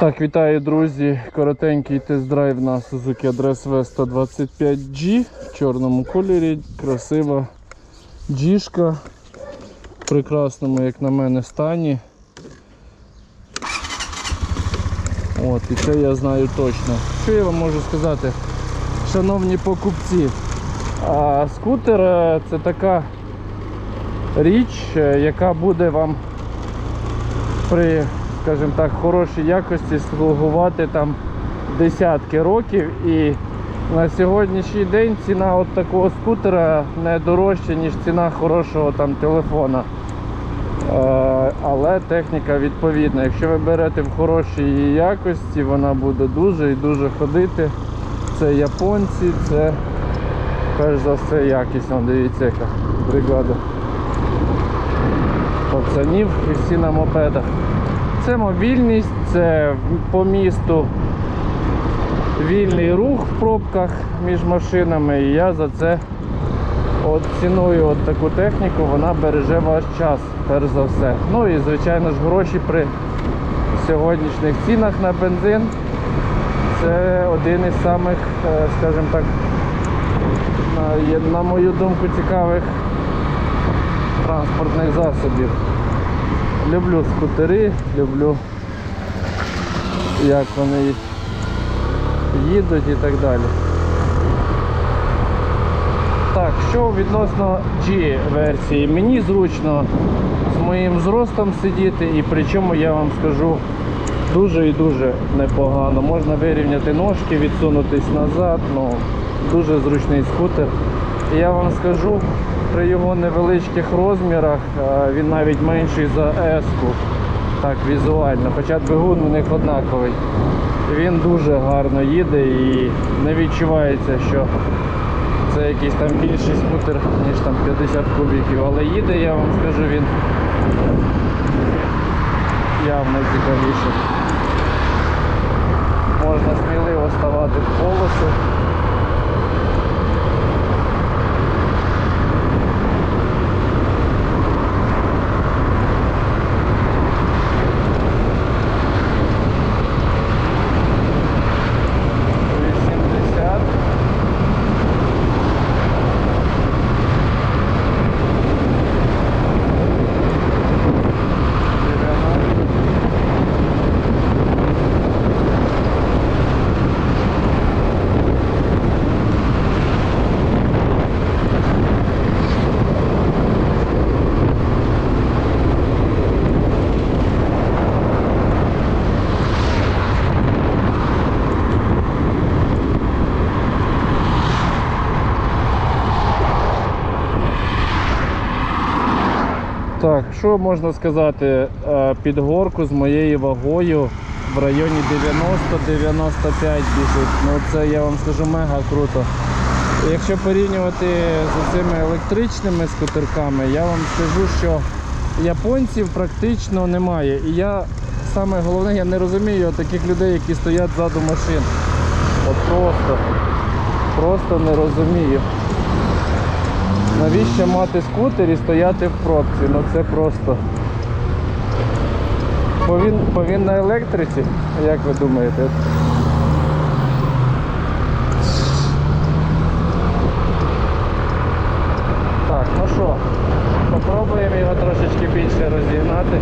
Так, вітаю, друзі. Коротенький тест-драйв на Suzuki Address V125G в чорному кольорі. Красива джішка в прекрасному, як на мене, стані. От, і це я знаю точно. Що я вам можу сказати, шановні покупці? А, скутер е, це така річ, е, яка буде вам при, скажімо так, хорошій якості слугувати там десятки років. І на сьогоднішній день ціна от такого скутера не дорожча, ніж ціна хорошого там телефона. Е, Але техніка відповідна. Якщо ви берете в хорошій її якості, вона буде дуже і дуже ходити. Це японці, це перш за все якість. Вон, дивіться, яка бригада пацанів і всі на мопедах. Це мобільність, це по місту вільний рух в пробках між машинами. І я за це от ціную от таку техніку, вона береже ваш час, перш за все. Ну і звичайно ж гроші при сьогоднішніх цінах на бензин. Це один із самих, е, скажімо так, на мою думку, цікавих транспортних засобів. Люблю скутери, люблю як вони їдуть і так далі. Так, що відносно G-версії, мені зручно з моїм зростом сидіти і причому я вам скажу дуже і дуже непогано. Можна вирівняти ножки, відсунутись назад, ну дуже зручний скутер. Я вам скажу, при його невеличких розмірах він навіть менший за S-ку, так візуально, хоча двигун у них однаковий. Він дуже гарно їде і не відчувається, що це якийсь там більший скутер, ніж там 50 кубіків, але їде, я вам скажу, він явно цікавіше. Можна сміливо ставати в полосу. Так, що можна сказати? Е, Під горку з моєю вагою в районі 90-95 біжить. Ну це я вам скажу мега круто. Якщо порівнювати з цими електричними скутерками, я вам скажу, що японців практично немає. І я саме головне, я не розумію таких людей, які стоять ззаду машин. От просто, просто не розумію. Навіщо мати скутер і стояти в пробці? Ну це просто. Бо він, бо він на електриці, як ви думаєте? Так, ну що, попробуємо його трошечки більше розігнати.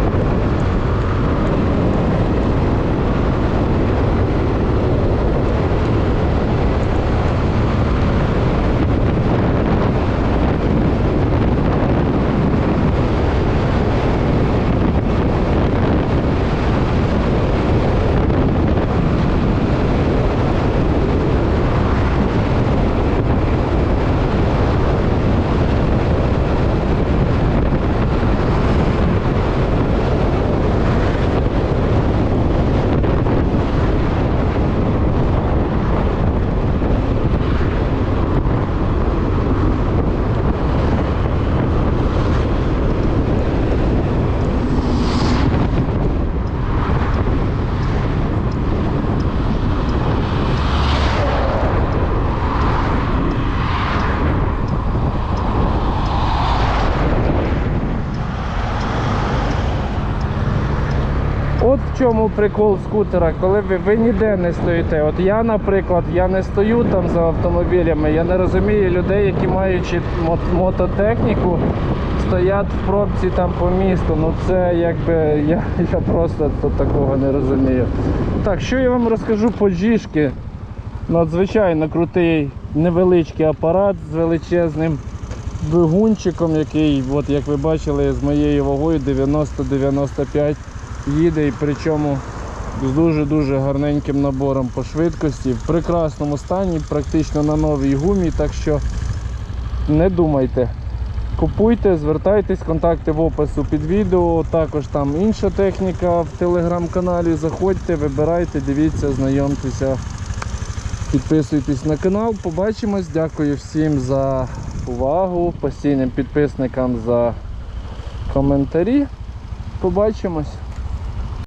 От в чому прикол скутера, коли ви, ви ніде не стоїте. От я, наприклад, я не стою там за автомобілями, я не розумію людей, які маючи мот- мототехніку, стоять в пробці там по місту. Ну це якби я, я просто то такого не розумію. Так, що я вам розкажу по джішки? Надзвичайно крутий невеличкий апарат з величезним двигунчиком, який, от як ви бачили, з моєю вагою 90-95 їде і причому з дуже-дуже гарненьким набором по швидкості, в прекрасному стані, практично на новій гумі, так що не думайте. Купуйте, звертайтесь, контакти в опису під відео. Також там інша техніка в телеграм-каналі. Заходьте, вибирайте, дивіться, знайомтеся. Підписуйтесь на канал. Побачимось. Дякую всім за увагу, постійним підписникам за коментарі. Побачимось.